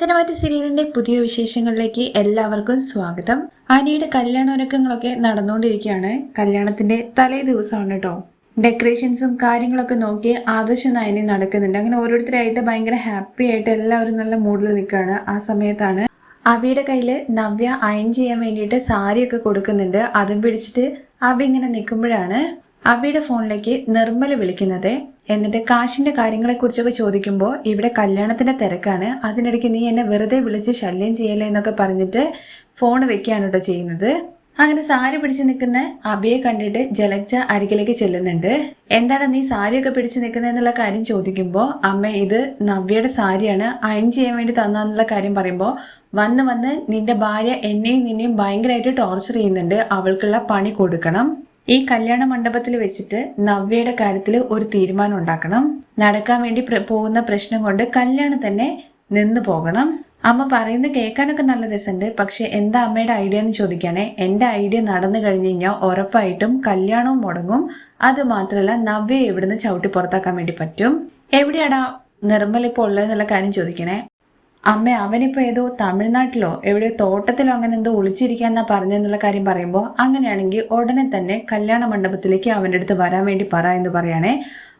പത്തനംതിട്ട സീരിയലിന്റെ പുതിയ വിശേഷങ്ങളിലേക്ക് എല്ലാവർക്കും സ്വാഗതം. അനിയുടെ കല്യാണൊരുക്കങ്ങളൊക്കെ നടന്നുകൊണ്ടിരിക്കുകയാണ്. കല്യാണത്തിന്റെ തലേ ദിവസമാണ് കേട്ടോ ഡെക്കറേഷൻസും കാര്യങ്ങളൊക്കെ നോക്കി ആദർശ നയനി നടക്കുന്നുണ്ട്. അങ്ങനെ ഓരോരുത്തരായിട്ട് ഭയങ്കര ഹാപ്പി ആയിട്ട് എല്ലാവരും നല്ല മൂഡിൽ നിൽക്കുകയാണ് ആ സമയത്താണ്. അബിയുടെ കയ്യിൽ നവ്യ അയൺ ചെയ്യാൻ വേണ്ടിയിട്ട് സാരിയൊക്കെ കൊടുക്കുന്നുണ്ട്. അതും പിടിച്ചിട്ട് അബി ഇങ്ങനെ നിൽക്കുമ്പോഴാണ് അബിയുടെ ഫോണിലേക്ക് നിർമ്മല വിളിക്കുന്നത്. എന്നിട്ട് കാശിന്റെ കാര്യങ്ങളെക്കുറിച്ചൊക്കെ ചോദിക്കുമ്പോൾ ഇവിടെ കല്യാണത്തിന്റെ തിരക്കാണ്. അതിനിടയ്ക്ക് നീ എന്നെ വെറുതെ വിളിച്ച് ശല്യം ചെയ്യല്ലേ എന്നൊക്കെ പറഞ്ഞിട്ട് ഫോൺ വെക്കുകയാണ് കേട്ടോ ചെയ്യുന്നത്. അങ്ങനെ സാരി പിടിച്ച് നിൽക്കുന്ന അബിയെ കണ്ടിട്ട് ജലജ അരികിലേക്ക് ചെല്ലുന്നുണ്ട്. എന്താണ് നീ സാരിയൊക്കെ പിടിച്ച് നിൽക്കുന്നതെന്നുള്ള കാര്യം ചോദിക്കുമ്പോൾ അമ്മ ഇത് നവ്യയുടെ സാരിയാണ്. അയൺ ചെയ്യാൻ വേണ്ടി തന്നെന്നുള്ള കാര്യം പറയുമ്പോൾ വന്ന് വന്ന് നിന്റെ ഭാര്യ എന്നെയും നിന്നെയും ഭയങ്കരമായിട്ട് ടോർച്ചർ ചെയ്യുന്നുണ്ട്. അവൾക്കുള്ള പണി കൊടുക്കണം. ഈ കല്യാണ മണ്ഡപത്തിൽ വെച്ചിട്ട് നവ്യയുടെ കാര്യത്തിൽ ഒരു തീരുമാനം ഉണ്ടാക്കണം. നടക്കാൻ വേണ്ടി പോകുന്ന പ്രശ്നം കൊണ്ട് കല്യാണം തന്നെ നിന്നു പോകണം. അമ്മ പറയുന്നത് കേൾക്കാനൊക്കെ നല്ല രസമുണ്ട്. പക്ഷെ എന്താ അമ്മയുടെ ഐഡിയ എന്ന് ചോദിക്കുകയാണെ എന്റെ ഐഡിയ നടന്നു കഴിഞ്ഞു കഴിഞ്ഞാൽ ഉറപ്പായിട്ടും കല്യാണവും മുടങ്ങും. അത് മാത്രമല്ല നവ്യയെ ഇവിടുന്ന് ചവിട്ടി പുറത്താക്കാൻ വേണ്ടി പറ്റും. എവിടെയാടാ നിർമ്മൽ ഇപ്പോൾ ഉള്ളതെന്നുള്ള കാര്യം ചോദിക്കണേ അമ്മ അവനിപ്പോ ഏതോ തമിഴ്നാട്ടിലോ എവിടെയോ തോട്ടത്തിലോ അങ്ങനെ എന്തോ ഒളിച്ചിരിക്കാന്നാ പറഞ്ഞെന്നുള്ള കാര്യം പറയുമ്പോ അങ്ങനെയാണെങ്കിൽ ഉടനെ തന്നെ കല്യാണ മണ്ഡപത്തിലേക്ക് അവന്റെ അടുത്ത് വരാൻ വേണ്ടി പറ എന്ന് പറയാണേ.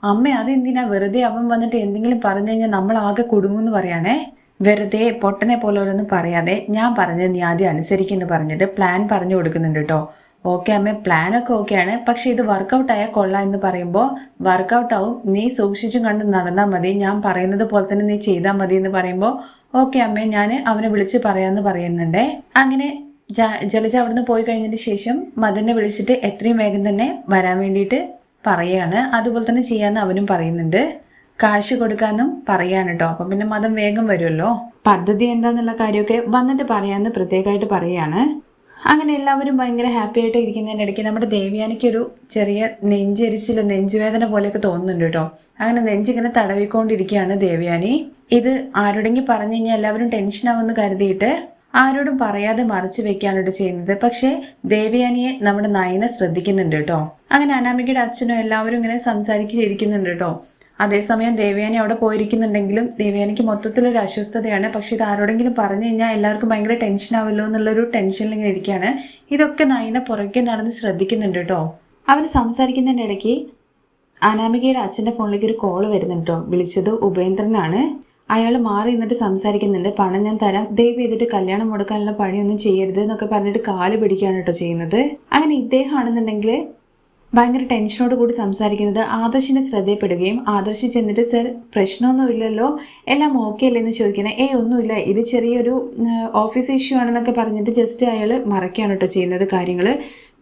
അമ്മ അതെന്തിനാ? വെറുതെ അവൻ വന്നിട്ട് എന്തെങ്കിലും പറഞ്ഞു കഴിഞ്ഞാൽ നമ്മൾ ആകെ കുടുങ്ങുമെന്ന് പറയാണേ. വെറുതെ പൊട്ടനെ പോലെ ഒന്നും പറയാതെ ഞാൻ പറഞ്ഞത് നീ ആദ്യം അനുസരിക്കുന്നു പറഞ്ഞിട്ട് പ്ലാൻ പറഞ്ഞു കൊടുക്കുന്നുണ്ട് കേട്ടോ. ഓക്കെ അമ്മേ പ്ലാനൊക്കെ ഓക്കെയാണ് പക്ഷെ ഇത് വർക്കൗട്ട് ആയാൽ കൊള്ളാം എന്ന് പറയുമ്പോൾ വർക്കൗട്ട് ആവും. നീ സൂക്ഷിച്ചും കണ്ട് നടന്നാൽ മതി. ഞാൻ പറയുന്നത് പോലെ തന്നെ നീ ചെയ്താൽ മതി എന്ന് പറയുമ്പോൾ ഓക്കെ അമ്മേ ഞാൻ അവനെ വിളിച്ച് പറയാമെന്ന് പറയുന്നുണ്ടേ. അങ്ങനെ ജലജ അവിടുന്ന് പോയി കഴിഞ്ഞതിന് ശേഷം മദനെ വിളിച്ചിട്ട് എത്രയും വേഗം തന്നെ വരാൻ വേണ്ടിയിട്ട് പറയാണ്. അതുപോലെ തന്നെ ചെയ്യാന്ന് അവനും പറയുന്നുണ്ട്. കാശ് കൊടുക്കാന്നും പറയാണ് കേട്ടോ അപ്പം പിന്നെ മതം വേഗം വരുമല്ലോ പദ്ധതി എന്താന്നുള്ള കാര്യമൊക്കെ വന്നിട്ട് പറയാന്ന് പ്രത്യേകമായിട്ട് പറയാണ്. അങ്ങനെ എല്ലാവരും ഭയങ്കര ഹാപ്പി ആയിട്ട് ഇരിക്കുന്നതിന്റെ ഇടയ്ക്ക് നമ്മുടെ ദേവ്യാനിക്കൊരു ചെറിയ നെഞ്ചരിച്ചിൽ നെഞ്ചുവേദന പോലെയൊക്കെ തോന്നുന്നുണ്ട് കേട്ടോ. അങ്ങനെ നെഞ്ചിങ്ങനെ തടവിക്കൊണ്ടിരിക്കുകയാണ് ദേവ്യാനി. ഇത് ആരോടെങ്കിൽ പറഞ്ഞു കഴിഞ്ഞാൽ എല്ലാവരും ടെൻഷൻ ആവുമെന്ന് കരുതിയിട്ട് ആരോടും പറയാതെ മറച്ചു വെക്കുകയാണ് കേട്ടോ ചെയ്യുന്നത്. പക്ഷേ ദേവയാനിയെ നമ്മുടെ നയന ശ്രദ്ധിക്കുന്നുണ്ട് കേട്ടോ. അങ്ങനെ അനാമികയുടെ അച്ഛനും എല്ലാവരും ഇങ്ങനെ സംസാരിച്ചിരിക്കുന്നുണ്ട് കേട്ടോ. അതേസമയം ദേവയാനി അവിടെ പോയിരിക്കുന്നുണ്ടെങ്കിലും ദേവയാനിക്ക് മൊത്തത്തിലൊരു അസ്വസ്ഥതയാണ്. പക്ഷെ ഇത് ആരോടെങ്കിലും പറഞ്ഞു കഴിഞ്ഞാൽ എല്ലാവർക്കും ഭയങ്കര ടെൻഷൻ ആവല്ലോ എന്നുള്ളൊരു ടെൻഷനിൽ ഇങ്ങനെ ഇരിക്കുകയാണ്. ഇതൊക്കെ നയന പുറകെ നടന്ന് ശ്രദ്ധിക്കുന്നുണ്ട് കേട്ടോ. അവർ സംസാരിക്കുന്നതിന്റെ ഇടയ്ക്ക് അനാമികയുടെ അച്ഛന്റെ ഫോണിലേക്ക് ഒരു കോൾ വരുന്നുണ്ട് വിളിച്ചത് ഉപേന്ദ്രനാണ്. അയാൾ മാറി നിന്നിട്ട് സംസാരിക്കുന്നുണ്ട്. പണം ഞാൻ തരാം. ദയവ് ചെയ്തിട്ട് കല്യാണം മുടക്കാനുള്ള പണിയൊന്നും ചെയ്യരുത് എന്നൊക്കെ പറഞ്ഞിട്ട് കാൽ പിടിക്കുകയാണ് കേട്ടോ ചെയ്യുന്നത്. അങ്ങനെ ഇദ്ദേഹം ആണെന്നുണ്ടെങ്കിൽ ഭയങ്കര ടെൻഷനോട് കൂടി സംസാരിക്കുന്നത് ആദർശിനെ ശ്രദ്ധയപ്പെടുകയും ആദർശ് ചെന്നിട്ട് സർ പ്രശ്നമൊന്നുമില്ലല്ലോ എല്ലാം ഓക്കെ അല്ലേ? എന്ന് ചോദിക്കണേ. ഏയ് ഒന്നുമില്ല. ഇത് ചെറിയൊരു ഓഫീസ് ഇഷ്യൂ ആണെന്നൊക്കെ പറഞ്ഞിട്ട് ജസ്റ്റ് അയാൾ മറക്കുകയാണ് കേട്ടോ ചെയ്യുന്നത് കാര്യങ്ങൾ.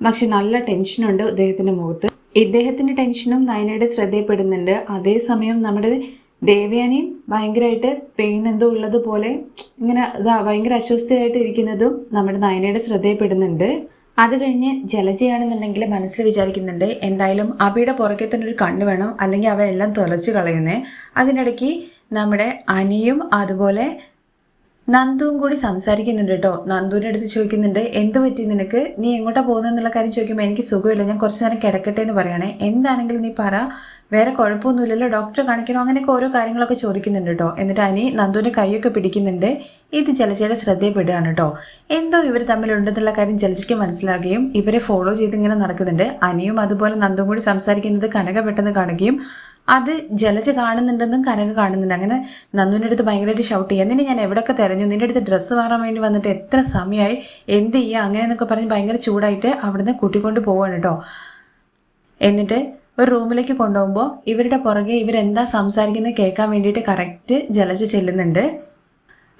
പക്ഷെ നല്ല ടെൻഷനുണ്ട് അദ്ദേഹത്തിന്റെ മുഖത്ത്. ഇദ്ദേഹത്തിന്റെ ടെൻഷനും നയനയുടെ ശ്രദ്ധയപ്പെടുന്നുണ്ട് അതേസമയം നമ്മുടെ ദേവയാനിയും ഭയങ്കരമായിട്ട് പെയിൻ എന്തോ ഉള്ളതുപോലെ ഇങ്ങനെ ഭയങ്കര അസ്വസ്ഥയായിട്ട് ഇരിക്കുന്നതും നമ്മുടെ നയനയുടെ ശ്രദ്ധയപ്പെടുന്നുണ്ട് അത് കഴിഞ്ഞ് ജലജയാണെന്നുണ്ടെങ്കിൽ മനസ്സിൽ വിചാരിക്കുന്നുണ്ട് എന്തായാലും അബിയുടെ പുറകെ തന്നെ ഒരു കണ്ണ് വേണം അല്ലെങ്കിൽ അവയെല്ലാം തുലച്ച് കളയുന്നേ. അതിനിടയ്ക്ക് നമ്മുടെ അനിയും അതുപോലെ നന്ദുവും കൂടി സംസാരിക്കുന്നുണ്ട് കേട്ടോ. നന്ദുവിന്റെ അടുത്ത് ചോദിക്കുന്നുണ്ട് എന്ത് പറ്റി നിനക്ക്? നീ എങ്ങോട്ടാ പോകുന്നത് എന്നുള്ള കാര്യം ചോദിക്കുമ്പോൾ എനിക്ക് സുഖമില്ല. ഞാൻ കുറച്ച് നേരം കിടക്കട്ടെ എന്ന് പറയണേ. എന്താണെങ്കിലും നീ പറ. വേറെ കുഴപ്പമൊന്നുമില്ലല്ലോ. ഡോക്ടറെ കാണിക്കണോ. അങ്ങനെയൊക്കെ ഓരോ കാര്യങ്ങളൊക്കെ ചോദിക്കുന്നുണ്ട് കേട്ടോ. എന്നിട്ട് അനി നന്ദുവിന്റെ കൈയൊക്കെ പിടിക്കുന്നുണ്ട്. ഇത് ജലജയുടെ ശ്രദ്ധയിൽപ്പെടുകയാണ് കേട്ടോ. എന്തോ ഇവർ തമ്മിലുണ്ടെന്നുള്ള കാര്യം ജലജയ്ക്ക് മനസ്സിലാകുകയും ഇവരെ ഫോളോ ചെയ്ത് ഇങ്ങനെ നടക്കുന്നുണ്ട്. അനിയും അതുപോലെ നന്ദും കൂടി സംസാരിക്കുന്നത് കനക പെട്ടെന്ന് കാണുകയും അത് ജലജ കാണുന്നുണ്ടെന്നും കനക കാണുന്നുണ്ട്. അങ്ങനെ നന്ദുവിന്റെ അടുത്ത് ഭയങ്കരമായിട്ട് ഷൗട്ട് ചെയ്യുക എന്നിട്ട് ഞാൻ എവിടെയൊക്കെ തിരഞ്ഞു? നിന്റെ അടുത്ത് ഡ്രസ്സ് മാറാൻ വേണ്ടി വന്നിട്ട് എത്ര സമയമായി എന്ത് ചെയ്യുക അങ്ങനെ എന്നൊക്കെ പറഞ്ഞ് ഭയങ്കര ചൂടായിട്ട് അവിടുന്ന് കൂട്ടിക്കൊണ്ട് പോവാണ് കേട്ടോ. എന്നിട്ട് ഒരു റൂമിലേക്ക് കൊണ്ടുപോകുമ്പോൾ ഇവരുടെ പുറകെ ഇവരെന്താ സംസാരിക്കുന്നത് കേൾക്കാൻ വേണ്ടിയിട്ട് കറക്റ്റ് ജലജ ചെല്ലുന്നുണ്ട്.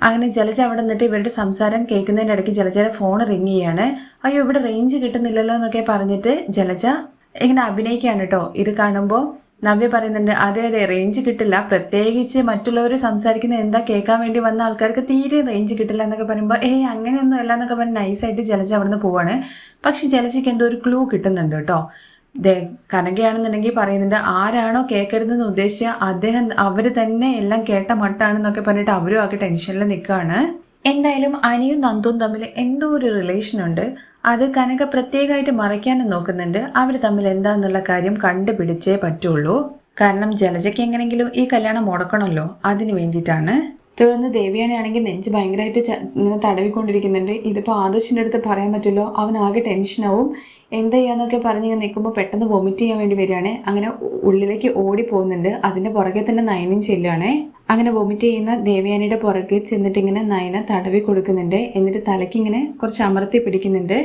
അങ്ങനെ ജലജ അവിടെ നിന്നിട്ട് ഇവരുടെ സംസാരം കേൾക്കുന്നതിന്റെ ഇടയ്ക്ക് ജലജയുടെ ഫോൺ റിങ് ചെയ്യാണ്. അയ്യോ ഇവിടെ റേഞ്ച് കിട്ടുന്നില്ലല്ലോ എന്നൊക്കെ പറഞ്ഞിട്ട് ജലജ ഇങ്ങനെ അഭിനയിക്കുകയാണ് കേട്ടോ. ഇത് കാണുമ്പോൾ നവ്യ പറയുന്നുണ്ട് അതെ അതെ റേഞ്ച് കിട്ടില്ല. പ്രത്യേകിച്ച് മറ്റുള്ളവർ സംസാരിക്കുന്ന എന്താ കേൾക്കാൻ വേണ്ടി വന്ന ആൾക്കാർക്ക് തീരെ റേഞ്ച് കിട്ടില്ല എന്നൊക്കെ പറയുമ്പോൾ ഏയ് അങ്ങനെയൊന്നും അല്ല എന്നൊക്കെ പറഞ്ഞ് നൈസായിട്ട് ജലജ അവിടുന്ന് പോവാണ്. പക്ഷെ ജലജയ്ക്ക് എന്തോ ഒരു ക്ലൂ കിട്ടുന്നുണ്ട് കേട്ടോ. കനകയാണെന്നുണ്ടെങ്കിൽ പറയുന്നുണ്ട് ആരാണോ കേൾക്കരുതെന്ന് ഉദ്ദേശിച്ച അദ്ദേഹം അവർ തന്നെ എല്ലാം കേട്ട മട്ടാണെന്നൊക്കെ പറഞ്ഞിട്ട് അവരും ആകെ ടെൻഷനിൽ നിൽക്കുകയാണ് എന്തായാലും അനിയും നന്ദും തമ്മിൽ എന്തോ ഒരു റിലേഷൻ ഉണ്ട്. അത് കനക പ്രത്യേകമായിട്ട് മറയ്ക്കാനും നോക്കുന്നുണ്ട്. അവർ തമ്മിൽ എന്താന്നുള്ള കാര്യം കണ്ടുപിടിച്ചേ പറ്റുള്ളൂ. കാരണം ജലജയ്ക്ക് എങ്ങനെങ്കിലും ഈ കല്യാണം മുടക്കണമല്ലോ. അതിനു വേണ്ടിയിട്ടാണ്. തുടർന്ന് ദേവിയാണെങ്കിൽ നെഞ്ച് ഭയങ്കരമായിട്ട് ഇങ്ങനെ തടവിക്കൊണ്ടിരിക്കുന്നുണ്ട്. ഇതിപ്പോൾ ആദർശിന്റെ അടുത്ത് പറയാൻ പറ്റില്ലോ. അവൻ ആകെ ടെൻഷനാവും എന്താ ചെയ്യാന്നൊക്കെ പറഞ്ഞ് ഇങ്ങനെ നിൽക്കുമ്പോൾ പെട്ടെന്ന് വൊമിറ്റ് ചെയ്യാൻ വേണ്ടി വരികയാണേ. അങ്ങനെ ഉള്ളിലേക്ക് ഓടി പോകുന്നുണ്ട്. അതിന്റെ പുറകെ തന്നെ നയനും ചെല്ലുകയാണേ അങ്ങനെ വൊമിറ്റ് ചെയ്യുന്ന ദേവയാനിയുടെ പുറകെ ചെന്നിട്ട് ഇങ്ങനെ നയന തടവി കൊടുക്കുന്നുണ്ട്. എന്നിട്ട് തലയ്ക്ക് ഇങ്ങനെ കുറച്ച് അമർത്തി പിടിക്കുന്നുണ്ട്.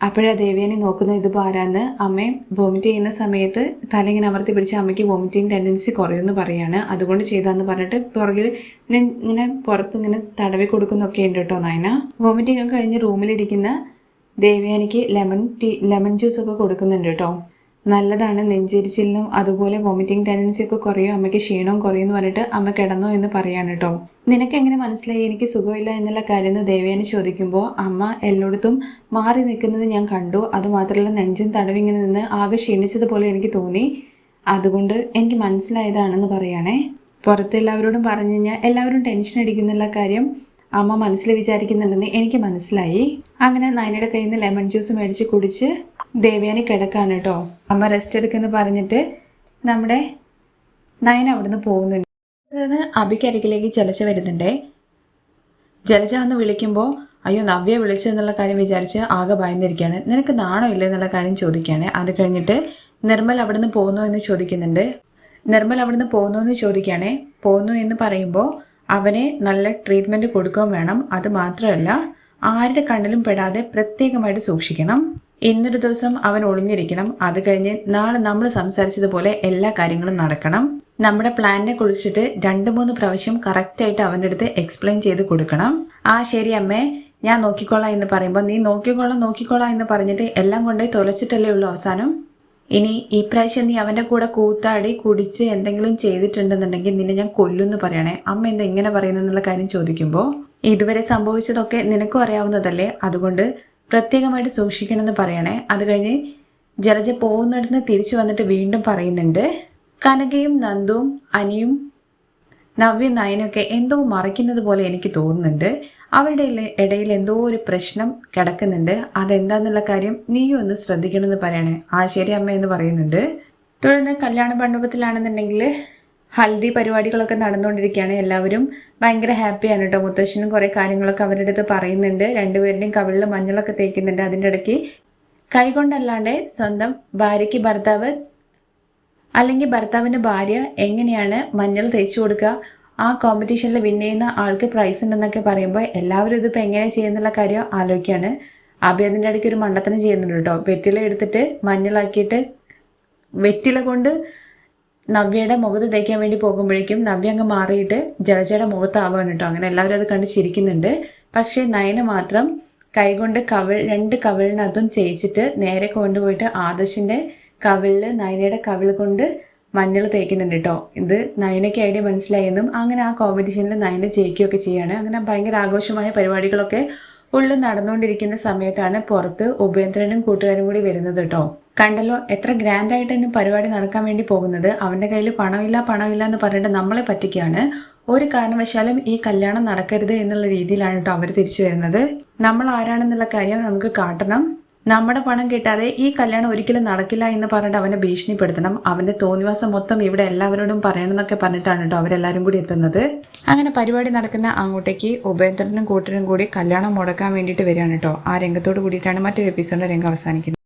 അപ്പോഴാ ദേവിയാനി നോക്കുന്നത് ഇതിപ്പോൾ ആരാന്ന്? അമ്മയും വോമിറ്റ് ചെയ്യുന്ന സമയത്ത് തല ഇങ്ങനെ അമർത്തി പിടിച്ച് അമ്മയ്ക്ക് വോമിറ്റിംഗ് ടെൻഡൻസി കുറയുമെന്ന് പറയാണ്. അതുകൊണ്ട് ചെയ്താന്ന് പറഞ്ഞിട്ട് പുറകിൽ ഇങ്ങനെ പുറത്ത് ഇങ്ങനെ തടവി കൊടുക്കുന്നൊക്കെ ഉണ്ട് കേട്ടോ നയന. വോമിറ്റിംഗ് ഒക്കെ കഴിഞ്ഞ് റൂമിലിരിക്കുന്ന ദേവയാനിക്ക് ലെമൺ ടീ ലെമൺ ജ്യൂസ് ഒക്കെ കൊടുക്കുന്നുണ്ട് കേട്ടോ നല്ലതാണ് നെഞ്ചരിച്ചിലും അതുപോലെ വോമിറ്റിംഗ് ടെൻഡൻസി ഒക്കെ കുറയും അമ്മയ്ക്ക് ക്ഷീണവും കുറയും പറഞ്ഞിട്ട് അമ്മ കിടന്നോ എന്ന് പറയാണ് കേട്ടോ നിനക്ക് എങ്ങനെ മനസ്സിലായി? എനിക്ക് സുഖമില്ല എന്നുള്ള കാര്യം എന്ന് ദേവയാനി ചോദിക്കുമ്പോൾ അമ്മ എല്ലായിടത്തും മാറി നിൽക്കുന്നത് ഞാൻ കണ്ടു. അതുമാത്രമല്ല നെഞ്ചും തടവിങ്ങനെ നിന്ന് ആകെ ക്ഷീണിച്ചതുപോലെ എനിക്ക് തോന്നി. അതുകൊണ്ട് എനിക്ക് മനസ്സിലായതാണെന്ന് പറയണേ. പുറത്ത് എല്ലാവരോടും പറഞ്ഞു കഴിഞ്ഞാൽ എല്ലാവരും ടെൻഷൻ അടിക്കുന്നുള്ള കാര്യം അമ്മ മനസ്സിൽ വിചാരിക്കുന്നുണ്ടെന്ന് എനിക്ക് മനസ്സിലായി. അങ്ങനെ നയനയുടെ കയ്യിൽ നിന്ന് ലെമൺ ജ്യൂസ് മേടിച്ച് കുടിച്ച് ദേവയാനി കിടക്കാണ് കേട്ടോ. അമ്മ റെസ്റ്റ് എടുക്കുന്ന പറഞ്ഞിട്ട് നമ്മുടെ നയൻ അവിടുന്ന് പോകുന്നുണ്ട്. തുടർന്ന് അഭിക്കരികിലേക്ക് ജലജ വരുന്നുണ്ടേ. ജലജ വന്ന് വിളിക്കുമ്പോൾ അയ്യോ നവ്യ വിളിച്ചതെന്നുള്ള കാര്യം വിചാരിച്ച് ആകെ ഭയന്നിരിക്കുകയാണ്. നിനക്ക് നാണോ ഇല്ല എന്നുള്ള കാര്യം ചോദിക്കുകയാണ്. അത് കഴിഞ്ഞിട്ട് നിർമ്മൽ അവിടുന്ന് പോകുന്നോ എന്ന് ചോദിക്കുന്നുണ്ട്. നിർമ്മൽ അവിടുന്ന് പോകുന്നു എന്ന് ചോദിക്കുകയാണേ. പോകുന്നു എന്ന് പറയുമ്പോൾ അവനെ നല്ല ട്രീറ്റ്മെന്റ് കൊടുക്കുകയും വേണം. അത് മാത്രമല്ല ആരുടെ കണ്ണിലും പെടാതെ പ്രത്യേകമായിട്ട് സൂക്ഷിക്കണം. ഇന്നൊരു ദിവസം അവൻ ഒളിഞ്ഞിരിക്കണം. അത് കഴിഞ്ഞ് നാളെ നമ്മൾ സംസാരിച്ചതുപോലെ എല്ലാ കാര്യങ്ങളും നടക്കണം. നമ്മുടെ പ്ലാനിനെ കുറിച്ചിട്ട് രണ്ട് മൂന്ന് പ്രാവശ്യം കറക്റ്റായിട്ട് അവന്റെ അടുത്ത് എക്സ്പ്ലെയിൻ ചെയ്ത് കൊടുക്കണം. ആ ശരി അമ്മേ. ഞാൻ നോക്കിക്കോളാം എന്ന് പറയുമ്പോൾ നീ നോക്കിക്കോളാം നോക്കിക്കോളാം എന്ന് പറഞ്ഞിട്ട് എല്ലാം കൊണ്ടുപോയി തൊലച്ചിട്ടല്ലേ ഉള്ളൂ അവസാനം? ഇനി ഈ പ്രാവശ്യം നീ അവന്റെ കൂടെ കൂത്താടി കുടിച്ച് എന്തെങ്കിലും ചെയ്തിട്ടുണ്ടെന്നുണ്ടെങ്കിൽ നിന്നെ ഞാൻ കൊല്ലുമെന്ന് പറയണേ. അമ്മ എന്താ ഇങ്ങനെ പറയുന്നെന്നുള്ള കാര്യം ചോദിക്കുമ്പോൾ ഇതുവരെ സംഭവിച്ചതൊക്കെ നിനക്കും അറിയാവുന്നതല്ലേ? അതുകൊണ്ട് പ്രത്യേകമായിട്ട് സൂക്ഷിക്കണമെന്ന് പറയണേ. അത് കഴിഞ്ഞ് ജലജ പോകുന്നിടത്ത് തിരിച്ചു വന്നിട്ട് വീണ്ടും പറയുന്നുണ്ട് കനകയും നന്ദുവും അനിയും നവ്യ നയനൊക്കെ എന്തോ മറയ്ക്കുന്നത് പോലെ എനിക്ക് തോന്നുന്നുണ്ട്. അവരുടെ ഇടയിൽ എന്തോ ഒരു പ്രശ്നം കിടക്കുന്നുണ്ട്. അതെന്താന്നുള്ള കാര്യം നീയും ഒന്ന് ശ്രദ്ധിക്കണമെന്ന് പറയണേ. ആ ശരി അമ്മ എന്ന് പറയുന്നുണ്ട്. തുടർന്ന് കല്യാണ മണ്ഡപത്തിലാണെന്നുണ്ടെങ്കിൽ ഹൽദി പരിപാടികളൊക്കെ നടന്നുകൊണ്ടിരിക്കുകയാണ് എല്ലാവരും. ഭയങ്കര ഹാപ്പിയാണ് കേട്ടോ. മുത്തശ്ശനും കുറേ കാര്യങ്ങളൊക്കെ അവരുടെ അടുത്ത് പറയുന്നുണ്ട്. രണ്ടുപേരുടെയും കവിളിൽ മഞ്ഞളൊക്കെ തേക്കുന്നുണ്ട് അതിന്റെ ഇടയ്ക്ക്. കൈകൊണ്ടല്ലാണ്ട് സ്വന്തം ഭാര്യയ്ക്ക് ഭർത്താവ് അല്ലെങ്കിൽ ഭർത്താവിന്റെ ഭാര്യ എങ്ങനെയാണ് മഞ്ഞൾ തേച്ചു കൊടുക്കുക? ആ കോമ്പറ്റീഷനിൽ വിൻ ചെയ്യുന്ന ആൾക്ക് പ്രൈസ് ഉണ്ടെന്നൊക്കെ പറയുമ്പോൾ എല്ലാവരും ഇതിപ്പോൾ എങ്ങനെ ചെയ്യുന്നുള്ള കാര്യം ആലോചിക്കുകയാണ് അബി അതിന്റെ ഇടയ്ക്ക് ഒരു മണ്ടത്തനം ചെയ്യുന്നുണ്ട് കേട്ടോ. വെറ്റില എടുത്തിട്ട് മഞ്ഞളാക്കിയിട്ട് വെറ്റില കൊണ്ട് നവ്യയുടെ മുഖത്ത് തേക്കാൻ വേണ്ടി പോകുമ്പോഴേക്കും നവ്യ അങ്ങ് മാറിയിട്ട് ജലജയുടെ മുഖത്താവുകയാണ് കേട്ടോ. അങ്ങനെ എല്ലാവരും അത് കണ്ട് ചിരിക്കുന്നുണ്ട്. പക്ഷേ നയന മാത്രം കൈകൊണ്ട് കവിൾ രണ്ട് കവിളിനകത്തും ചേച്ചിട്ട് നേരെ കൊണ്ടുപോയിട്ട് ആദർശിന്റെ കവിളിൽ നയനയുടെ കവിൾ കൊണ്ട് മഞ്ഞൾ തേക്കുന്നുണ്ട് കേട്ടോ ഇത് നയനയ്ക്ക് ഐഡിയ മനസ്സിലായെന്നും അങ്ങനെ ആ കോമ്പറ്റീഷനിൽ നയന ജയിക്കുകയൊക്കെ ചെയ്യാണ്. അങ്ങനെ ഭയങ്കര ആഘോഷമായ പരിപാടികളൊക്കെ ഉള്ളിൽ നടന്നുകൊണ്ടിരിക്കുന്ന സമയത്താണ് പുറത്ത് ഉപേന്ദ്രനും കൂട്ടുകാരും കൂടി വരുന്നത് കേട്ടോ കണ്ടല്ലോ എത്ര ഗ്രാൻഡ് ആയിട്ട് തന്നെ പരിപാടി നടക്കാൻ വേണ്ടി പോകുന്നത്. അവന്റെ കയ്യിൽ പണമില്ല പണമില്ല എന്ന് പറഞ്ഞിട്ട് നമ്മളെ പറ്റിക്കുകയാണ്. ഒരു കാരണവശാലും ഈ കല്യാണം നടക്കരുത് എന്നുള്ള രീതിയിലാണ് കേട്ടോ അവർ തിരിച്ചു വരുന്നത്. നമ്മൾ ആരാണെന്നുള്ള കാര്യം നമുക്ക് കാട്ടണം. നമ്മുടെ പണം കിട്ടാതെ ഈ കല്യാണം ഒരിക്കലും നടക്കില്ല എന്ന് പറഞ്ഞിട്ട് അവനെ ഭീഷണിപ്പെടുത്തണം. അവന്റെ തോന്നിവാസം മൊത്തം ഇവിടെ എല്ലാവരോടും പറയണം എന്നൊക്കെ പറഞ്ഞിട്ടാണ് കേട്ടോ അവരെല്ലാരും കൂടി എത്തുന്നത്. അങ്ങനെ പരിപാടി നടക്കുന്ന അങ്ങോട്ടേക്ക് ഉപേന്ദ്രനും കൂട്ടരും കൂടി കല്യാണം മുടക്കാൻ വേണ്ടിയിട്ട് വരികയാണ് കേട്ടോ. ആ രംഗത്തോട് കൂടിയിട്ടാണ് മറ്റൊരു എപ്പിസോഡിന്റെ രംഗം അവസാനിക്കുന്നത്.